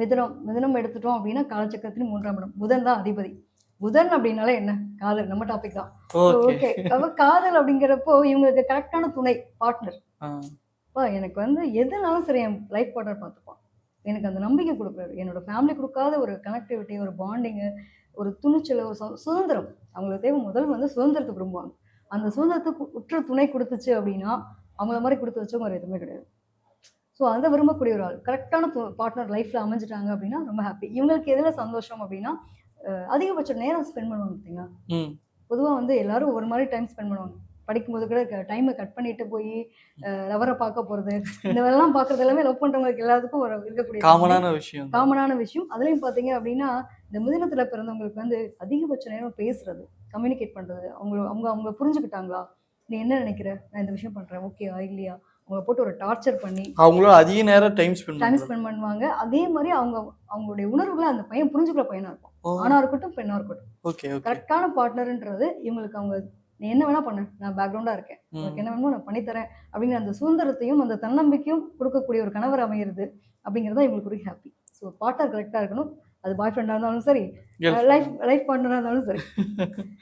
மிதுனம் மிதுனம் எடுத்துட்டோம் அப்படின்னா காலச்சக்கரத்தின் மூன்றாம் இடம். புதன் தான் அதிபதி. புதன் அப்படின்னாலே என்ன? காதல் நம்ம டாபிக் தான். ஓகே அப்ப காதல் அப்படிங்கிறப்போ இவங்களுக்கு கரெக்டான துணை பார்ட்னர் எனக்கு வந்து எதுனாலும் சரி என் லைஃப் பார்ட்னர் பார்த்துப்பான். எனக்கு அந்த நம்பிக்கை கொடுக்குறாரு. என்னோட ஃபேமிலி கொடுக்காத ஒரு கனெக்டிவிட்டி ஒரு பாண்டிங்கு ஒரு துணிச்சல் ஒரு சுதந்திரம். அவங்களுக்கு தேவை முதல் வந்து சுதந்திரத்தை விரும்புவாங்க. அந்த சுதந்திரத்துக்கு உற்ற துணை கொடுத்துச்சு அப்படின்னா அவங்கள மாதிரி கொடுத்து வச்சவங்க வேறு எதுவுமே கிடையாது. ஸோ அதை விரும்பக்கூடிய ஒரு ஆள். கரெக்டான பார்ட்னர் லைஃப்பில் அமைஞ்சிட்டாங்க அப்படின்னா ரொம்ப ஹாப்பி இவங்களுக்கு எதில் சந்தோஷம் அப்படின்னா அதிகபட்ச நேரம் ஸ்பெண்ட் பண்ணுவாங்க பார்த்தீங்களா? பொதுவாக வந்து எல்லாரும் ஒரு மாதிரி டைம் ஸ்பெண்ட் பண்ணுவாங்க. படிக்கும்போது கூட டைமை கட் பண்ணிட்டு போய் லவரை பார்க்க போகிறது இந்த மாதிரிலாம் பார்க்குறது எல்லாமே லவ் பண்ணுறவங்களுக்கு எல்லாத்துக்கும் ஒரு இருக்கக்கூடிய காமனான விஷயம். காமனான விஷயம் அதுலேயும் பார்த்தீங்க அப்படின்னா இந்த மிதினத்தில் பிறந்தவங்களுக்கு வந்து அதிகபட்ச நேரம் பேசுறது கம்யூனிகேட் பண்ணுறது அவங்க அவங்க அவங்க புரிஞ்சுக்கிட்டாங்களா? நீ என்ன நினைக்கிற? நான் இந்த விஷயம் பண்ணுறேன் ஓகேவா இல்லையா? அவங்கள போட்டு ஒரு டார்ச்சர் பண்ணி அவங்களும் அதிக நேரம் டைம் ஸ்பெண்ட் டைம் ஸ்பெண்ட் பண்ணுவாங்க. அதே மாதிரி அவங்க அவங்களுடைய உணர்வுகளை அந்த பையன் புரிஞ்சுக்கிற பையனா இருக்கும் ஆணா இருக்கட்டும் பெண்ணா இருக்கட்டும். ஓகே கரெக்டான பார்ட்னர்ன்றது இவங்களுக்கு அவங்க நீ என்ன வேணா பண்ணு நான் பேக்ரவுண்டாக இருக்கேன். உனக்கு என்ன வேணுமோ நான் பண்ணித்தரேன். அப்படிங்கிற அந்த சுதந்திரத்தையும் அந்த தன்னம்பிக்கையும் கொடுக்கக்கூடிய ஒரு கணவர் அமையிறது அப்படிங்கிறது தான் இவங்களுக்கு ஒரு ஹாப்பி ஸோ பார்ட்னர் கரெக்டாக இருக்கணும். அது பாய் ஃப்ரெண்டாக இருந்தாலும் சரி. லைஃப் லைஃப் பார்ட்னராக இருந்தாலும் சரி.